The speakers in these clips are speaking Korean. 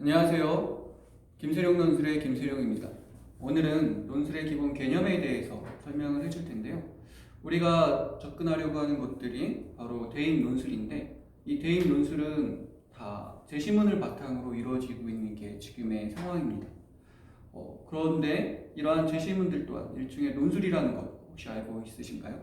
안녕하세요. 김세룡 논술의 김세룡입니다. 오늘은 논술의 기본 개념에 대해서 설명을 해줄 텐데요. 우리가 접근하려고 하는 것들이 바로 대입 논술인데 이 대입 논술은 다 제시문을 바탕으로 이루어지고 있는 게 지금의 상황입니다. 어, 그런데 이러한 제시문들 또한 일종의 논술이라는 것 혹시 알고 있으신가요?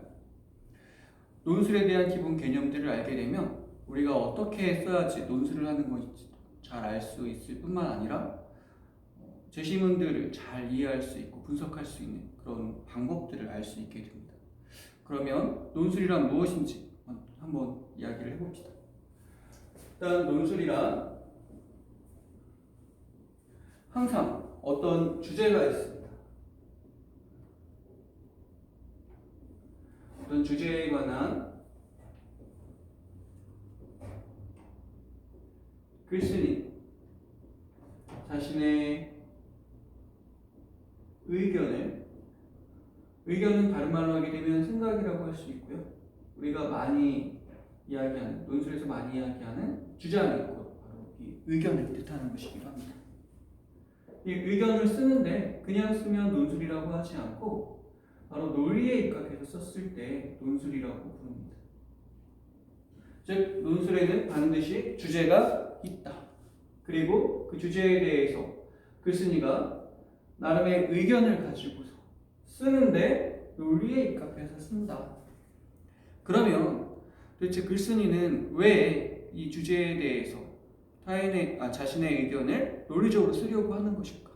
논술에 대한 기본 개념들을 알게 되면 우리가 어떻게 써야지 논술을 하는 것인지 잘 알 수 있을 뿐만 아니라 어, 제시문들을 잘 이해할 수 있고 분석할 수 있는 그런 방법들을 알 수 있게 됩니다. 그러면 논술이란 무엇인지 한번 이야기를 해봅시다. 일단 논술이란 항상 어떤 주제가 있습니다. 어떤 주제에 관한 글쓴이 자신의 의견을 의견은 다른 말로 하게 되면 생각이라고 할 수 있고요. 우리가 많이 이야기하는 논술에서 많이 이야기하는 주장이 있고 바로 이 의견을 뜻하는 것이기도 합니다. 이 의견을 쓰는데 그냥 쓰면 논술이라고 하지 않고 바로 논리에 입각해서 썼을 때 논술이라고 부릅니다. 즉 논술에는 반드시 주제가 있다. 그리고 그 주제에 대해서 글쓴이가 나름의 의견을 가지고서 쓰는데 논리에 입각해서 쓴다. 그러면 도대체 글쓴이는 왜 이 주제에 대해서 타인의 아, 자신의 의견을 논리적으로 쓰려고 하는 것일까?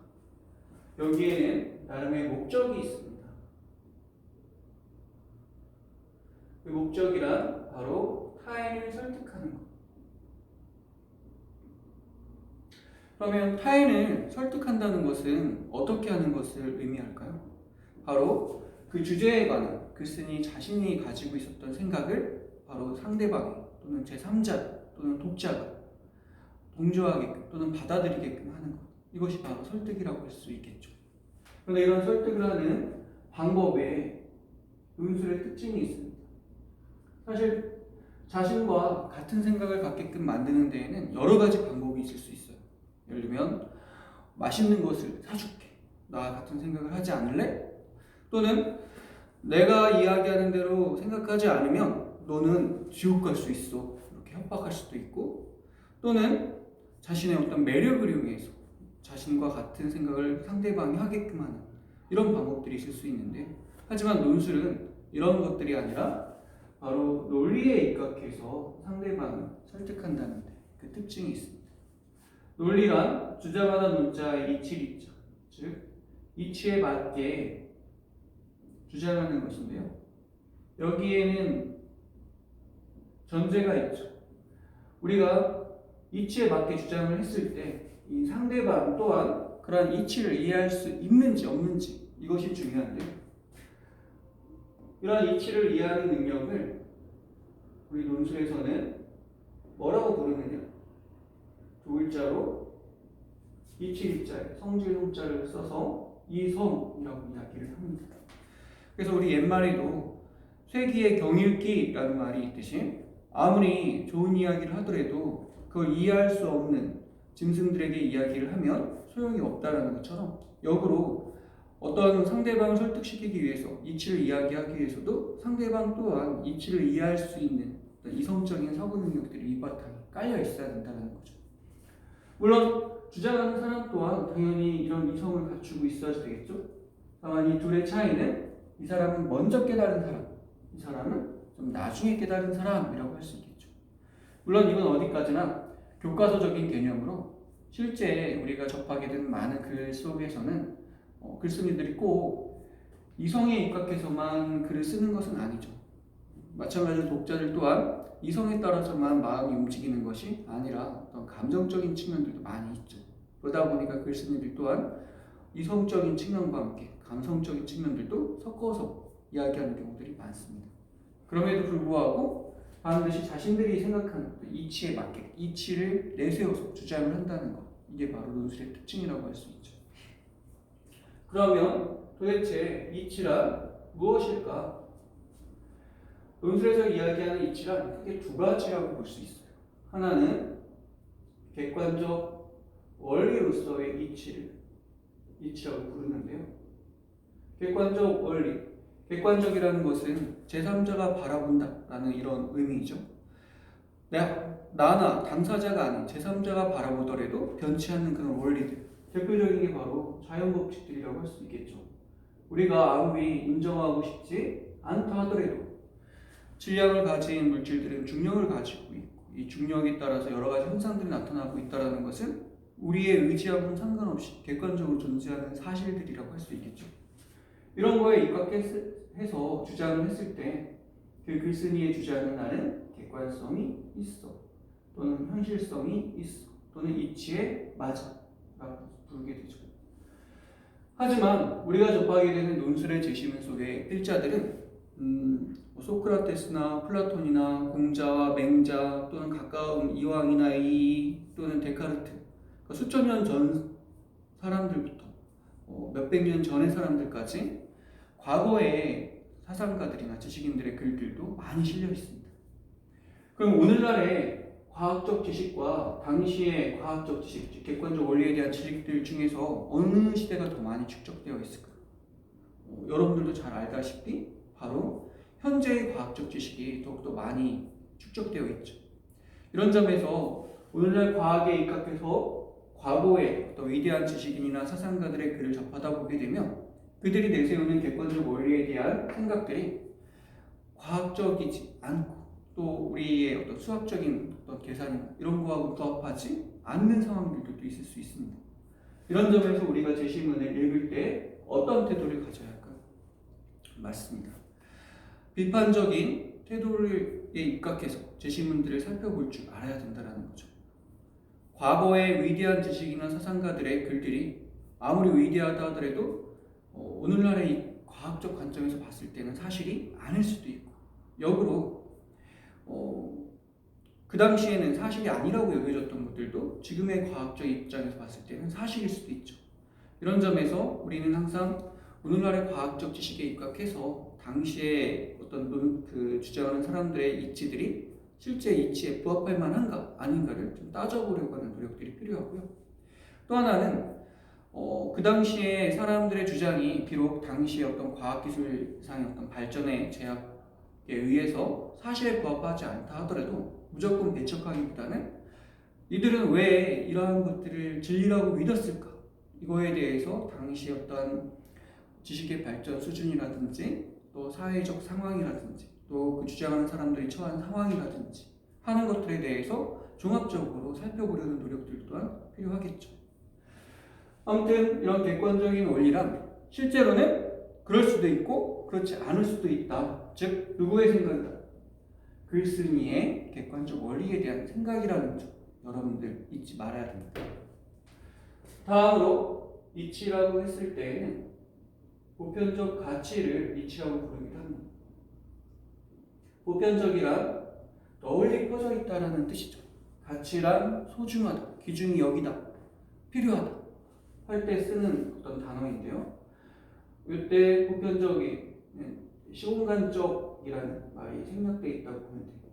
여기에는 나름의 목적이 있습니다. 그 목적이란 바로 타인을 설득하는 것. 그러면 타인을 설득한다는 것은 어떻게 하는 것을 의미할까요? 바로 그 주제에 관한 글쓴이 자신이 가지고 있었던 생각을 바로 상대방 또는 제3자 또는 독자가 동조하게끔 또는 받아들이게끔 하는 것. 이것이 바로 설득이라고 할 수 있겠죠. 그런데 이런 설득을 하는 방법에 논술의 특징이 있습니다. 사실 자신과 같은 생각을 갖게끔 만드는 데에는 여러 가지 방법이 있을 수 있어요. 예를 들면 맛있는 것을 사줄게. 나 같은 생각을 하지 않을래? 또는 내가 이야기하는 대로 생각하지 않으면 너는 지옥 갈 수 있어. 이렇게 협박할 수도 있고 또는 자신의 어떤 매력을 이용해서 자신과 같은 생각을 상대방이 하게끔 하는 이런 방법들이 있을 수 있는데 하지만 논술은 이런 것들이 아니라 바로 논리에 입각해서 상대방을 설득한다는 데그 특징이 있습니다. 논리란 주자마다 논자의 이치리자, 즉 이치에 맞게 주장하는 것인데요. 여기에는 전제가 있죠. 우리가 이치에 맞게 주장을 했을 때 이 상대방 또한 그러한 이치를 이해할 수 있는지 없는지 이것이 중요한데요. 이러한 이치를 이해하는 능력을 우리 논술에서는 뭐라고 부르느냐? 두 글자로 이치리자에 성질 홍자를 써서 이성이라고 이야기를 합니다. 그래서 우리 옛말에도 쇠기의 경일기라는 말이 있듯이 아무리 좋은 이야기를 하더라도 그걸 이해할 수 없는 짐승들에게 이야기를 하면 소용이 없다라는 것처럼 역으로 어떤 상대방을 설득시키기 위해서 이치를 이야기하기 위해서도 상대방 또한 이치를 이해할 수 있는 이성적인 사고 능력들이 이 바탕에 깔려 있어야 된다는 거죠. 물론 주장하는 사람 또한 당연히 이런 이성을 갖추고 있어야 되겠죠. 다만 이 둘의 차이는 이 사람은 먼저 깨달은 사람, 이 사람은 좀 나중에 깨달은 사람이라고 할 수 있겠죠. 물론 이건 어디까지나 교과서적인 개념으로 실제 우리가 접하게 된 많은 글 속에서는 어, 글쓴이들이 꼭 이성에 입각해서만 글을 쓰는 것은 아니죠. 마찬가지로 독자들 또한 이성에 따라서만 마음이 움직이는 것이 아니라 어떤 감정적인 측면들도 많이 있죠. 그러다 보니까 글쓴이들 또한 이성적인 측면과 함께 감성적인 측면들도 섞어서 이야기하는 경우들이 많습니다. 그럼에도 불구하고 반드시 자신들이 생각하는 그 이치에 맞게 이치를 내세워서 주장을 한다는 것 이게 바로 논술의 특징이라고 할 수 있죠. 그러면 도대체 이치란 무엇일까? 논술에서 이야기하는 이치란 크게 두 가지라고 볼 수 있어요. 하나는 객관적 원리로서의 이치를 이치라고 부르는데요. 객관적 원리, 객관적이라는 것은 제3자가 바라본다라는 이런 의미이죠. 나, 나나 당사자가 아닌 제3자가 바라보더라도 변치 않는 그런 원리들. 대표적인 게 바로 자연 법칙들이라고 할 수 있겠죠. 우리가 아무리 인정하고 싶지 않다 하더라도 질량을 가진 물질들은 중력을 가지고 있고 이 중력에 따라서 여러 가지 현상들이 나타나고 있다는 것은 우리의 의지하고는 상관없이 객관적으로 존재하는 사실들이라고 할 수 있겠죠. 이런 거에 입각해서 주장을 했을 때 그 글쓴이의 주장은 나는 객관성이 있어 또는 현실성이 있어 또는 이치에 맞아 라고 부르게 되죠. 하지만 우리가 접하게 되는 논술의 제시문 속의 필자들은 음, 뭐 소크라테스나 플라톤이나 공자와 맹자 또는 가까운 이왕이나 이 또는 데카르트 그러니까 수천 년 전 사람들부터 어, 몇백 년 전의 사람들까지 과거의 사상가들이나 지식인들의 글들도 많이 실려 있습니다. 그럼 오늘날의 과학적 지식과 당시의 과학적 지식, 즉 객관적 원리에 대한 지식들 중에서 어느 시대가 더 많이 축적되어 있을까? 어, 여러분들도 잘 알다시피 바로 현재의 과학적 지식이 더욱더 많이 축적되어 있죠. 이런 점에서 오늘날 과학에 입각해서 과거의 어떤 위대한 지식인이나 사상가들의 글을 접하다 보게 되면 그들이 내세우는 객관적 원리에 대한 생각들이 과학적이지 않고 또 우리의 어떤 수학적인 어떤 계산이나 이런 거하고 부합하지 않는 상황들도 있을 수 있습니다. 이런 점에서 우리가 제시문을 읽을 때 어떤 태도를 가져야 할까요? 맞습니다. 비판적인 태도를 입각해서 제시문들을 살펴볼 줄 알아야 된다는 거죠. 과거의 위대한 지식이나 사상가들의 글들이 아무리 위대하다 하더라도 어, 오늘날의 과학적 관점에서 봤을 때는 사실이 아닐 수도 있고 역으로 어, 그 당시에는 사실이 아니라고 여겨졌던 것들도 지금의 과학적 입장에서 봤을 때는 사실일 수도 있죠. 이런 점에서 우리는 항상 오늘날의 과학적 지식에 입각해서 당시에 어떤 그 주장하는 사람들의 이치들이 실제 이치에 부합할 만한가 아닌가를 좀 따져보려고 하는 노력들이 필요하고요. 또 하나는 어, 그 당시에 사람들의 주장이 비록 당시의 어떤 과학기술상의 어떤 발전의 제약에 의해서 사실에 부합하지 않다 하더라도 무조건 배척하기보다는 이들은 왜 이러한 것들을 진리라고 믿었을까? 이거에 대해서 당시 어떤 지식의 발전 수준이라든지 또 사회적 상황이라든지 또 그 주장하는 사람들이 처한 상황이라든지 하는 것들에 대해서 종합적으로 살펴보려는 노력들 또한 필요하겠죠. 아무튼 이런 객관적인 원리란 실제로는 그럴 수도 있고 그렇지 않을 수도 있다. 즉 누구의 생각이다? 글쓴이의 객관적 원리에 대한 생각이라는 점 여러분들 잊지 말아야 됩니다. 다음으로 이치라고 했을 때에는 보편적 가치를 이치라고 부르기도 합니다. 보편적이란 널리 퍼져 있다라는 뜻이죠. 가치란 소중하다, 기준이 여기다, 필요하다 할 때 쓰는 어떤 단어인데요. 이때 보편적인 네, 시공간적이라는 말이 생략되어 있다고 보면 돼요.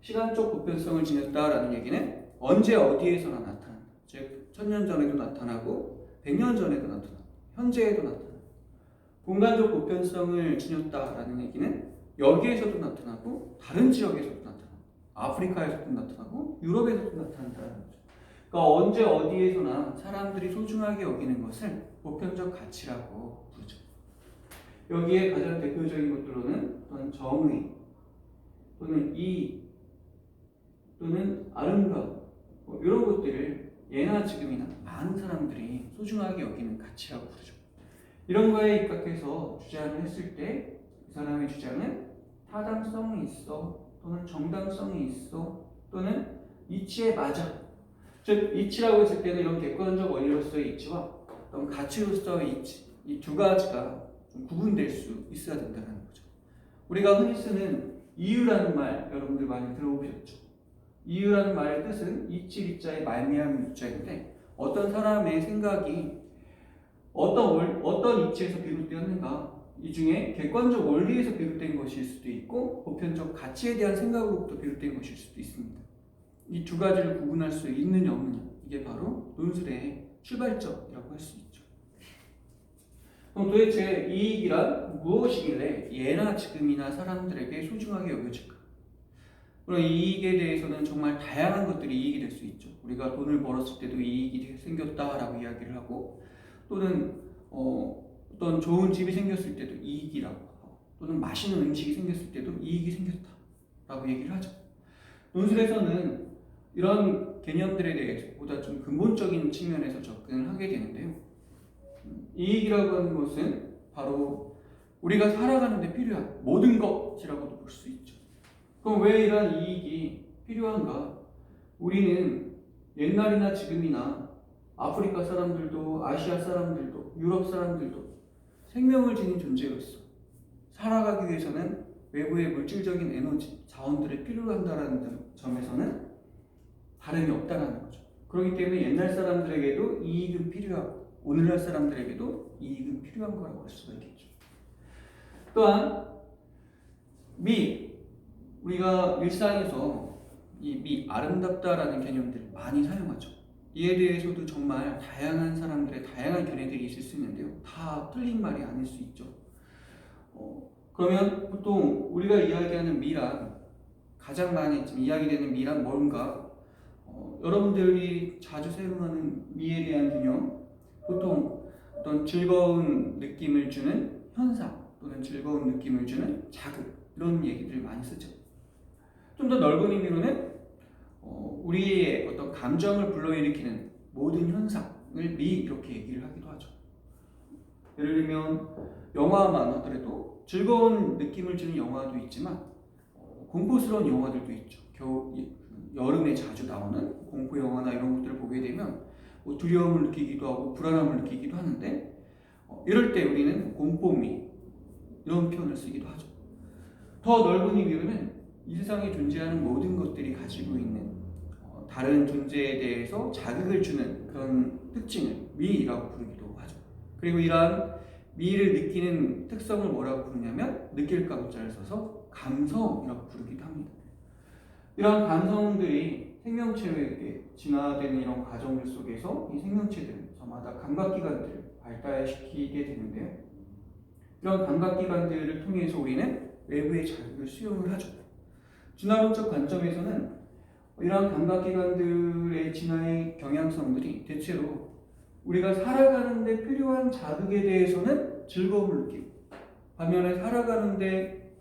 시간적 보편성을 지녔다라는 얘기는 언제 어디에서나 나타난다. 즉 천년 전에도 나타나고 백년 전에도 나타나고 현재에도 나타나고 공간적 보편성을 지녔다라는 얘기는 여기에서도 나타나고 다른 지역에서도 나타나고 아프리카에서도 나타나고 유럽에서도 나타난다는 거죠. 그러니까 언제 어디에서나 사람들이 소중하게 여기는 것을 보편적 가치라고 부르죠. 여기에 가장 대표적인 것들로는 어떤 정의 또는 이 또는 아름다움 뭐 이런 것들을 예나 지금이나 많은 사람들이 소중하게 여기는 가치라고 부르죠. 이런 거에 입각해서 주장을 했을 때그 사람의 주장은 타당성이 있어 또는 정당성이 있어 또는 이치에 맞아. 즉 이치라고 했을 때는 이런 객관적 원리로서의 이치와 어떤 가치로서의 이치 이 두 가지가 좀 구분될 수 있어야 된다는 거죠. 우리가 흔히 쓰는 이유라는 말 여러분들 많이 들어보셨죠? 이유라는 말의 뜻은 이치 리자의 말미암 유자인데 어떤 사람의 생각이 어떤 월, 어떤 이치에서 비롯되었는가 이 중에 객관적 원리에서 비롯된 것일 수도 있고 보편적 가치에 대한 생각으로부터 비롯된 것일 수도 있습니다. 이 두 가지를 구분할 수 있느냐 없느냐 이게 바로 논술의 출발점이라고 할 수 있죠. 그럼 도대체 이익이란 무엇이길래 예나 지금이나 사람들에게 소중하게 여겨질까? 그럼 이익에 대해서는 정말 다양한 것들이 이익이 될 수 있죠. 우리가 돈을 벌었을 때도 이익이 생겼다라고 이야기를 하고 또는 어, 어떤 좋은 집이 생겼을 때도 이익이라고 하고 또는 맛있는 음식이 생겼을 때도 이익이 생겼다라고 얘기를 하죠. 논술에서는 이런 개념들에 대해서 보다 좀 근본적인 측면에서 접근을 하게 되는데요. 음, 이익이라고 하는 것은 바로 우리가 살아가는 데 필요한 모든 것이라고도 볼 수 있죠. 그럼 왜 이러한 이익이 필요한가? 우리는 옛날이나 지금이나 아프리카 사람들도 아시아 사람들도 유럽 사람들도 생명을 지닌 존재로서 살아가기 위해서는 외부의 물질적인 에너지, 자원들을 필요로 한다는 점에서는 다름이 없다는 거죠. 그렇기 때문에 옛날 사람들에게도 이익은 필요하고 오늘날 사람들에게도 이익은 필요한 거라고 할 수가 있겠죠. 또한 미 우리가 일상에서 이 미 아름답다라는 개념들을 많이 사용하죠. 이에 대해서도 정말 다양한 사람들의 다양한 견해들이 있을 수 있는데요. 다 틀린 말이 아닐 수 있죠. 어, 그러면 보통 우리가 이야기하는 미란 가장 많이 이야기되는 미란 뭔가 어, 여러분들이 자주 사용하는 미에 대한 개념 보통 어떤 즐거운 느낌을 주는 현상 또는 즐거운 느낌을 주는 자극 이런 얘기들 많이 쓰죠. 좀 더 넓은 의미로는 어, 우리의 어떤 감정을 불러일으키는 모든 현상을 미 이렇게 얘기를 하기도 하죠. 예를 들면 영화만 하더라도 즐거운 느낌을 주는 영화도 있지만 어, 공포스러운 영화들도 있죠. 겨우 이- 여름에 자주 나오는 공포 영화나 이런 것들을 보게 되면 뭐 두려움을 느끼기도 하고 불안함을 느끼기도 하는데 어, 이럴 때 우리는 공포미 이런 표현을 쓰기도 하죠. 더 넓은 의미로는 이 세상에 존재하는 모든 것들이 가지고 있는 어, 다른 존재에 대해서 자극을 주는 그런 특징을 미라고 부르기도 하죠. 그리고 이러한 미를 느끼는 특성을 뭐라고 부르냐면 느낄 가부자를 써서 감성이라고 부르기도 합니다. 이러한 감성들이 생명체에게 진화되는 이런 과정들 속에서 이 생명체들은 저마다 감각기관들을 발달시키게 되는데요. 이런 감각기관들을 통해서 우리는 외부의 자극을 수용을 하죠. 진화론적 관점에서는 이러한 감각기관들의 진화의 경향성들이 대체로 우리가 살아가는데 필요한 자극에 대해서는 즐거움을 느끼고 반면에 살아가는데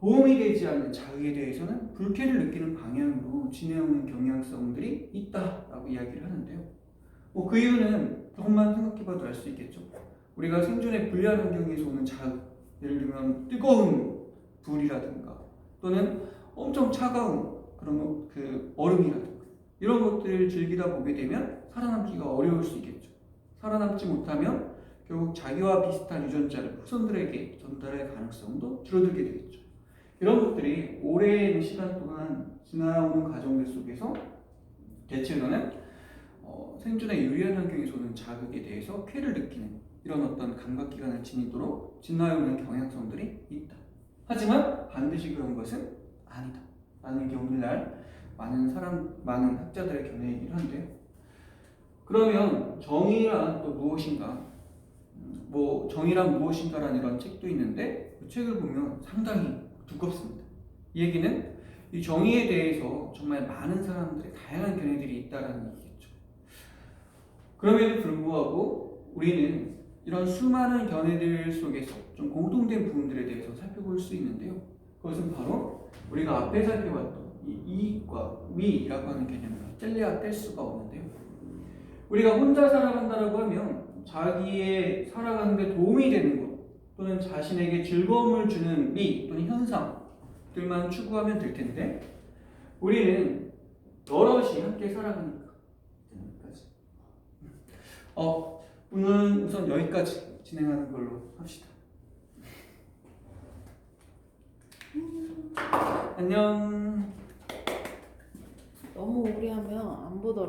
도움이 되지 않는 자극에 대해서는 불쾌를 느끼는 방향으로 진행하는 경향성들이 있다라고 이야기를 하는데요. 뭐 그 이유는 조금만 생각해봐도 알 수 있겠죠. 우리가 생존의 불리한 환경에서 오는 자극, 예를 들면 뜨거운 불이라든가 또는 엄청 차가운 그런 그 얼음이라든가 이런 것들을 즐기다 보게 되면 살아남기가 어려울 수 있겠죠. 살아남지 못하면 결국 자기와 비슷한 유전자를 후손들에게 전달할 가능성도 줄어들게 되겠죠. 이런 것들이 오랜 시간 동안 지나오는 과정들 속에서 대체로는 어, 생존에 유리한 환경에서 오는 자극에 대해서 쾌를 느끼는 이런 어떤 감각기관을 지니도록 진화해오는 경향성들이 있다. 하지만 반드시 그런 것은 아니다. 라는 게 오늘날 많은 사람, 많은 학자들의 견해이긴 한데요. 그러면 정의란 또 무엇인가? 음, 뭐 정의란 무엇인가라는 이런 책도 있는데 그 책을 보면 상당히 두껍습니다. 이 얘기는 이 정의에 대해서 정말 많은 사람들의 다양한 견해들이 있다라는 얘기겠죠. 그럼에도 불구하고 우리는 이런 수많은 견해들 속에서 좀 공통된 부분들에 대해서 살펴볼 수 있는데요. 그것은 바로 우리가 앞에 살펴봤던 이 이익과 미라고 하는 개념을 뗄래야 뗄 수가 없는데요. 우리가 혼자 살아간다라고 하면 자기의 살아가는데 도움이 되는 것 또는 자신에게 즐거움을 주는 미 또는 현상들만 추구하면 될 텐데 우리는 여럿이 함께 살아가니까 여기까지. 어, 오늘은 우선 여기까지 진행하는 걸로 합시다. 안녕. 너무 오래 하면 안 보더라.